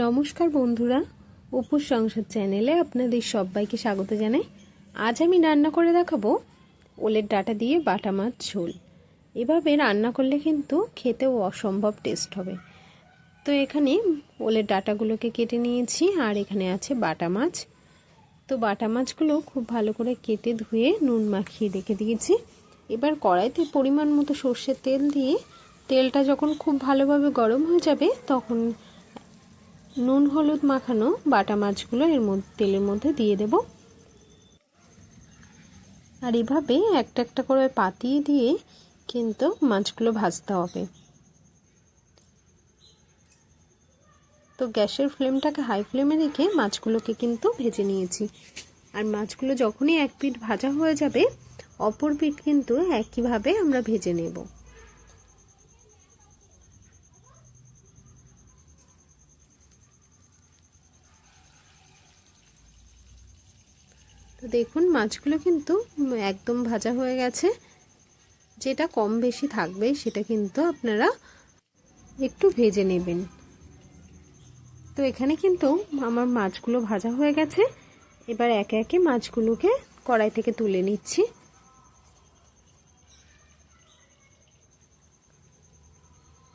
নমস্কার বন্ধুরা, উপোস সংসার চ্যানেলে আপনাদের সবাইকে স্বাগত জানাই। আজ আমি রান্না করে দেখাবো ওলের ডাটা দিয়ে বাটা মাছ ঝোল। এভাবে রান্না করলে কিন্তু খেতেও অসম্ভব টেস্ট হবে। তো এখানে ওলের ডাটাগুলোকে কেটে নিয়েছি, আর এখানে আছে বাটা মাছ। তো বাটা মাছগুলো খুব ভালো করে কেটে ধুয়ে নুন মাখিয়ে রেখে দিয়েছি। এবার কড়াইতে পরিমাণ মতো সর্ষের তেল দিয়ে তেলটা যখন খুব ভালোভাবে গরম হয়ে যাবে, তখন নুন, হলুদ মাখানো বাটা মাছগুলো এর মধ্যে, তেলের মধ্যে দিয়ে দেব। আর এভাবে একটা একটা করে পাতিয়ে দিয়ে কিন্তু মাছগুলো ভাজতে হবে। তো গ্যাসের ফ্লেমটাকে হাই ফ্লেমে রেখে মাছগুলোকে কিন্তু ভেজে নিয়েছি। আর মাছগুলো যখনই এক পিঠ ভাজা হয়ে যাবে, অপর পিঠ কিন্তু একইভাবে আমরা ভেজে নেব। তো দেখুন, মাছগুলো কিন্তু একদম ভাজা হয়ে গেছে। যেটা কম বেশি থাকবে সেটা কিন্তু আপনারা একটু ভেজে নেবেন। তো এখানে কিন্তু আমার মাছগুলো ভাজা হয়ে গেছে। এবার একে একে মাছগুলোকে কড়াই থেকে তুলে নিচ্ছি।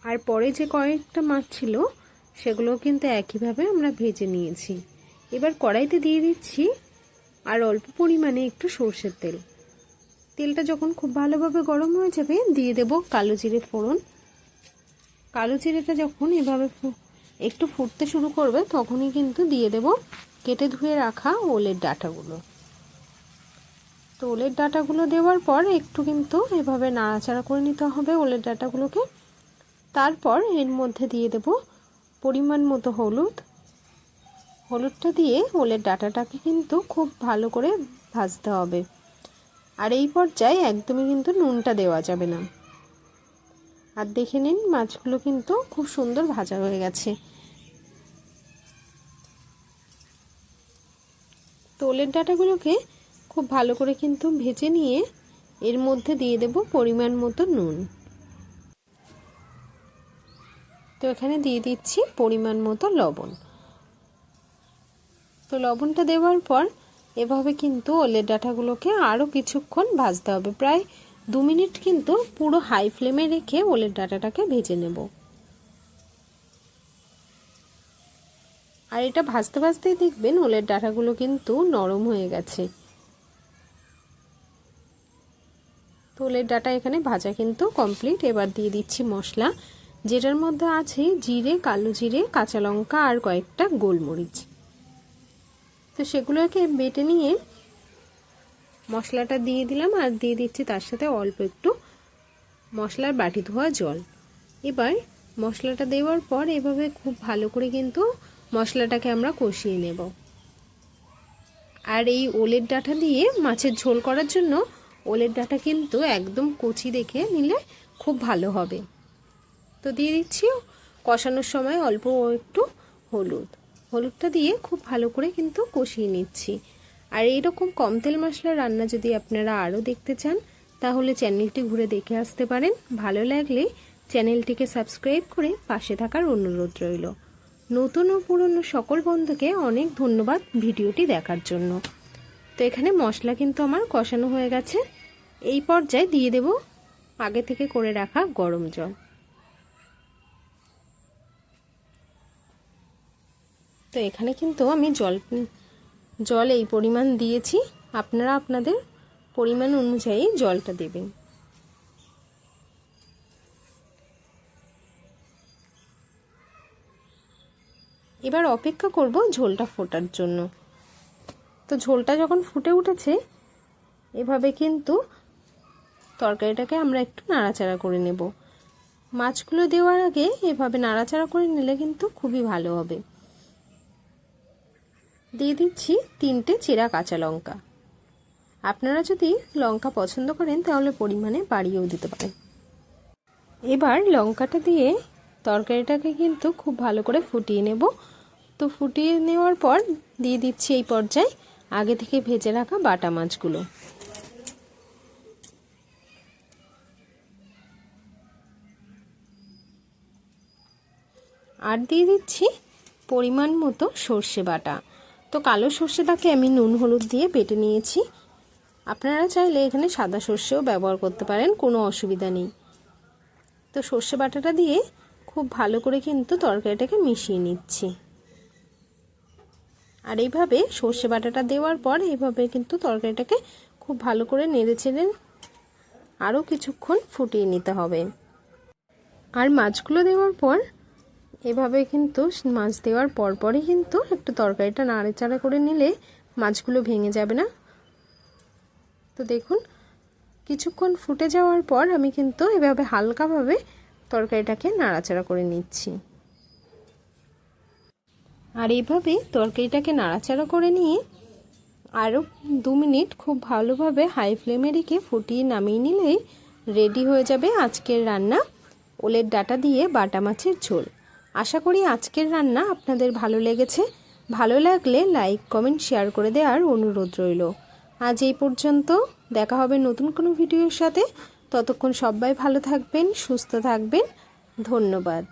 আর পরে যে কয়েকটা মাছ ছিল সেগুলো কিন্তু একইভাবে আমরা ভেজে নিয়েছি। এবার কড়াইতে দিয়ে দিচ্ছি আর অল্প পরিমাণে একটু সর্ষের তেল। তেলটা যখন খুব ভালোভাবে গরম হয়ে যাবে, দিয়ে দেব কালো জিরে ফোড়ন। কালো জিরেটা যখন এভাবে একটু ফুটতে শুরু করবে, তখনই কিন্তু দিয়ে দেব কেটে ধুয়ে রাখা ওলের ডাটাগুলো। তো ওলের ডাটাগুলো দেওয়ার পর একটু কিন্তু এভাবে নাড়াচাড়া করে নিতে হবে ওলের ডাটাগুলোকে। তারপর এর মধ্যে দিয়ে দেব পরিমাণ মতো হলুদ হলুদটা দিয়ে ওলের ডাটাটাকে কিন্তু খুব ভালো করে ভাজতে হবে। আর এই পর্যায়ে একদমই কিন্তু নুনটা দেওয়া যাবে না। আর দেখে নিন, মাছগুলো কিন্তু খুব সুন্দর ভাজা হয়ে গেছে। তো ওলের ডাটাগুলোকে খুব ভালো করে কিন্তু ভেজে নিয়ে এর মধ্যে দিয়ে দেব পরিমাণ মতো নুন। তো এখানে দিয়ে দিচ্ছি পরিমাণ মতো লবণ। তো লবণটা দেওয়ার পর এভাবে কিন্তু ওলের ডাঁটাগুলোকে আরও কিছুক্ষণ ভাজতে হবে। প্রায় দু মিনিট কিন্তু পুরো হাই ফ্লেমে রেখে ওলের ডাঁটাটাকে ভেজে নেব। আর এটা ভাজতে ভাজতেই দেখবেন ওলের ডাঁটাগুলো কিন্তু নরম হয়ে গেছে। তো ওলের ডাটা এখানে ভাজা কিন্তু কমপ্লিট। এবার দিয়ে দিচ্ছি মশলা, যেটার মধ্যে আছে জিরে, কালো জিরে, কাঁচা লঙ্কা আর কয়েকটা গোলমরিচ। তো সেগুলোকে বেটে নিয়ে মশলাটা দিয়ে দিলাম আর দিয়ে দিচ্ছি তার সাথে অল্প একটু মশলার বাটি ধোয়া জল। এবার মশলাটা দেওয়ার পর এভাবে খুব ভালো করে কিন্তু মশলাটাকে আমরা কষিয়ে নেব। আর এই ওলের ডাঁটা দিয়ে মাছের ঝোল করার জন্য ওলের ডাঁটা কিন্তু একদম কচি দেখে নিলে খুব ভালো হবে। তো দিয়ে দিচ্ছি। কষানোর সময় অল্প একটু হলুদ। হলুদটা দিয়ে খুব ভালো করে কিন্তু কষিয়ে নিচ্ছি। আর এইরকম কম তেল মশলা রান্না যদি আপনারা আরও দেখতে চান, তাহলে চ্যানেলটি ঘুরে দেখে আসতে পারেন। ভালো লাগলে চ্যানেলটিকে সাবস্ক্রাইব করে পাশে থাকার অনুরোধ রইল। নতুন ও পুরনো সকল বন্ধুকে অনেক ধন্যবাদ ভিডিওটি দেখার জন্য। তো এখানে মশলা কিন্তু আমার কষানো হয়ে গেছে। এই পর্যায়ে দিয়ে দেব আগে থেকে করে রাখা গরম জল। তো এখানে কিন্তু আমি জল জল এই পরিমাণ দিয়েছি। আপনারা আপনাদের পরিমাণ অনুযায়ী জলটা দেবেন। এবার অপেক্ষা করব ঝোলটা ফোটার জন্য। তো ঝোলটা যখন ফুটে উঠেছে, এভাবে কিন্তু তরকারিটাকে আমরা একটু নাড়াচাড়া করে নেব। মাছগুলো দেওয়ার আগে এভাবে নাড়াচাড়া করে নিলে কিন্তু খুবই ভালো হবে। দিয়ে দিচ্ছি তিনটে চেরা কাঁচা লঙ্কা। আপনারা যদি লঙ্কা পছন্দ করেন, তাহলে পরিমাণে বাড়িয়েও দিতে পারেন। এবার লঙ্কাটা দিয়ে তরকারিটাকে কিন্তু খুব ভালো করে ফুটিয়ে নেব। তো ফুটিয়ে নেওয়ার পর দিয়ে দিচ্ছি এই পর্যায়ে আগে থেকে ভেজে রাখা বাটা মাছগুলো। আর দিয়ে দিচ্ছি পরিমাণ মতো সর্ষে বাটা। তো কালো সর্ষেটাকে আমি নুন হলুদ দিয়ে বেটে নিয়েছি। আপনারা চাইলে এখানে সাদা সর্ষেও ব্যবহার করতে পারেন, কোনো অসুবিধা নেই। তো সর্ষে বাটাটা দিয়ে খুব ভালো করে কিন্তু তরকারিটাকে মিশিয়ে নিচ্ছি। আর এইভাবে সর্ষে বাটাটা দেওয়ার পর এইভাবে কিন্তু তরকারিটাকে খুব ভালো করে নেড়ে চেড়ে আরও কিছুক্ষণ ফুটিয়ে নিতে হবে। আর মাছগুলো দেওয়ার পর এভাবে কিন্তু মাছ দেওয়ার পরপরই কিন্তু একটু তরকারিটা নাড়েচাড়া করে নিলে মাছগুলো ভেঙে যাবে না। তো দেখুন, কিছুক্ষণ ফুটে যাওয়ার পর আমি কিন্তু এভাবে হালকাভাবে তরকারিটাকে নাড়াচাড়া করে নিচ্ছি। আর এইভাবে তরকারিটাকে নাড়াচাড়া করে নিয়ে আরও দু মিনিট খুব ভালোভাবে হাই ফ্লেমে রেখে ফুটিয়ে নামিয়ে নিলেই রেডি হয়ে যাবে আজকের রান্না। ওলের ডাটা দিয়ে বাটা মাছের ঝোল। আশা করি আজকের রান্না আপনাদের ভালো লেগেছে। ভালো লাগলে লাইক, কমেন্ট, শেয়ার করে দেওয়ার অনুরোধ রইল। আজ এই পর্যন্ত, দেখা হবে নতুন কোনো ভিডিওর সাথে। ততক্ষণ সবাই ভালো থাকবেন, সুস্থ থাকবেন। ধন্যবাদ।